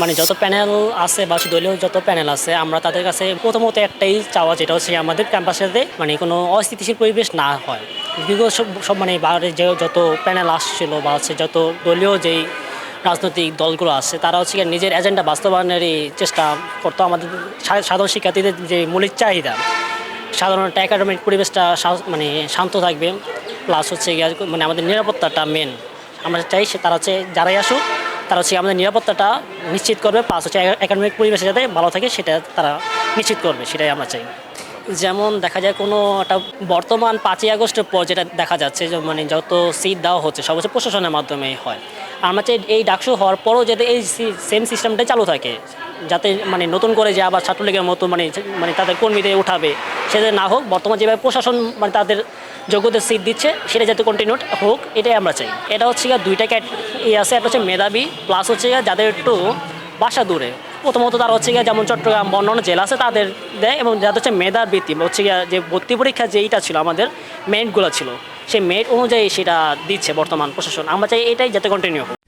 মানে যত প্যানেল আছে বা দলীয় যত প্যানেল আছে, আমরা তাদের কাছে প্রথমত একটাই চাওয়া, যেটা হচ্ছে আমাদের ক্যাম্পাসেতে মানে কোনো অস্থিতিশীল পরিবেশ না হয়। বিগত সব সব মানে বাইরে যে যত প্যানেল আসছিল বা হচ্ছে যত দলীয় যেই রাজনৈতিক দলগুলো আছে, তারা হচ্ছে নিজের এজেন্ডা বাস্তবায়নেরই চেষ্টা করতো। আমাদের সাধারণ শিক্ষার্থীদের যে মৌলিক চাহিদা সাধারণত একাডেমিক পরিবেশটা মানে শান্ত থাকবে। প্লাস হচ্ছে মানে আমাদের নিরাপত্তাটা মেন আমরা চাই সে, তারা হচ্ছে যারাই আসুক তারা হচ্ছে আমাদের নিরাপত্তাটা নিশ্চিত করবে প্লাস হচ্ছে একাডেমিক পরিবেশে যাতে ভালো থাকে সেটা তারা নিশ্চিত করবে, সেটাই আমরা চাই। যেমন দেখা যায় কোনো একটা বর্তমান পাঁচই আগস্টের পর যেটা দেখা যাচ্ছে যে মানে যত সিট দেওয়া হচ্ছে, সব হচ্ছে প্রশাসনের মাধ্যমে হয়। আমরা চাই এই ডাকসু হওয়ার পরও যাতে এই সেম সিস্টেমটাই চালু থাকে, যাতে মানে নতুন করে যে আবার ছাত্রলীগের মতো মানে মানে তাদের কর্মীদের উঠাবে সেটা না হোক, বর্তমান যেভাবে প্রশাসন মানে তাদের যোগ্যদের সিট দিচ্ছে, সেটা যাতে কন্টিনিউড হোক, এটাই আমরা চাই। এটা হচ্ছে গিয়ে দুইটা ক্যাট ইয়ে আছে, একটা হচ্ছে মেধাবী প্লাস হচ্ছে গিয়ে যাদের একটু বাসা দূরে। প্রথমত তারা হচ্ছে গিয়ে যেমন চট্টগ্রাম বা অন্যান্য জেলা আছে, তাদের দেয়, এবং যাদের হচ্ছে মেধার বৃত্তি হচ্ছে গিয়ে যে ভর্তি পরীক্ষা যেইটা ছিল আমাদের মেরিটগুলো ছিল। সেই মেরিট অনুযায়ী সেটা দিচ্ছে বর্তমান প্রশাসন। আমরা চাই এটাই যাতে কন্টিনিউ হোক।